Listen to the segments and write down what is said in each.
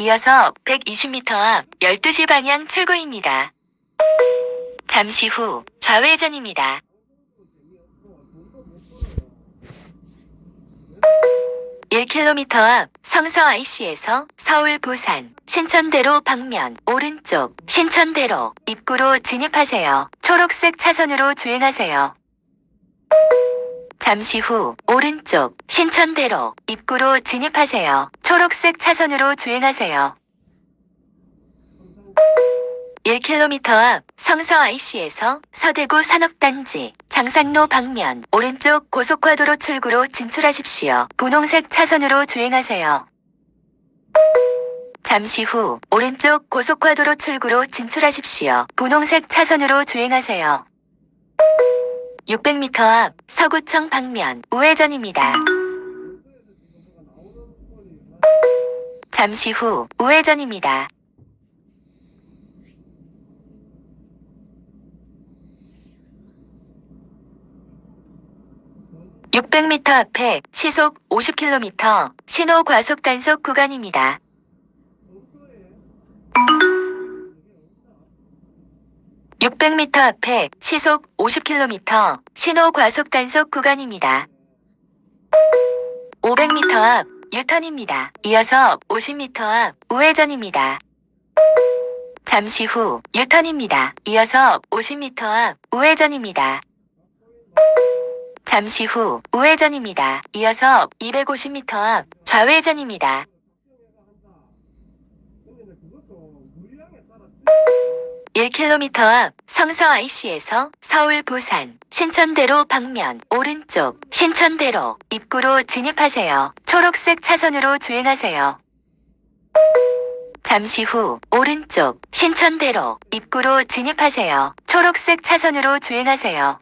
이어서 120m 앞 12시 방향 출구입니다. 잠시 후 좌회전입니다. (1 km) 앞 성서 IC에서 서울 부산 신천대로 방면 오른쪽 신천대로 입구로 진입하세요. 초록색 차선으로 주행하세요. 잠시 후 오른쪽 신천대로 입구로 진입하세요. 초록색 차선으로 주행하세요. 1km 앞 성서 IC에서 서대구 산업단지 장산로 방면 오른쪽 고속화도로 출구로 진출하십시오. 분홍색 차선으로 주행하세요. 잠시 후 오른쪽 고속화도로 출구로 진출하십시오. 분홍색 차선으로 주행하세요. 600m 앞 서구청 방면 우회전입니다. 잠시 후 우회전입니다. (600m) 앞에 시속 (50km) 신호 과속 단속 구간입니다. (600m) 앞에 시속 (50km) 신호 과속 단속 구간입니다. (500m) 앞 유턴입니다. 이어서 (50m) 앞 우회전입니다. 잠시 후 유턴입니다. 이어서 (50m) 앞 우회전입니다. 잠시 후 우회전입니다. 이어서 250m 앞 좌회전입니다. 1km 앞 성서 IC에서 서울 부산 신천대로 방면 오른쪽 신천대로 입구로 진입하세요. 초록색 차선으로 주행하세요. 잠시 후 오른쪽 신천대로 입구로 진입하세요. 초록색 차선으로 주행하세요.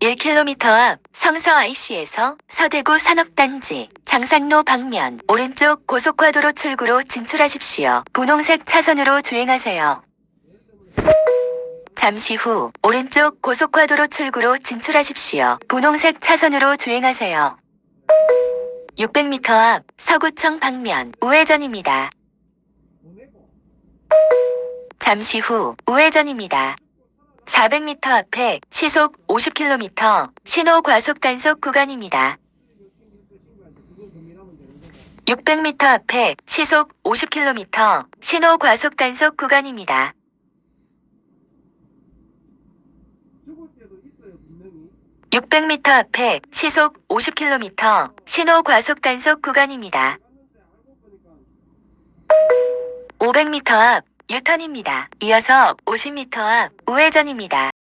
1km 앞 성서 IC에서 서대구 산업단지 장산로 방면 오른쪽 고속화도로 출구로 진출하십시오. 분홍색 차선으로 주행하세요. 잠시 후 오른쪽 고속화도로 출구로 진출하십시오. 분홍색 차선으로 주행하세요. 600m 앞 서구청 방면 우회전입니다. 잠시 후 우회전입니다. 400m 앞에 시속 50km 신호 과속 단속 구간입니다. 600m 앞에 시속 50km 신호 과속 단속 구간입니다. 600m 앞에 시속 50km 신호 과속 단속 구간입니다. 500m 앞 유턴입니다. 이어서 50m 앞 우회전입니다.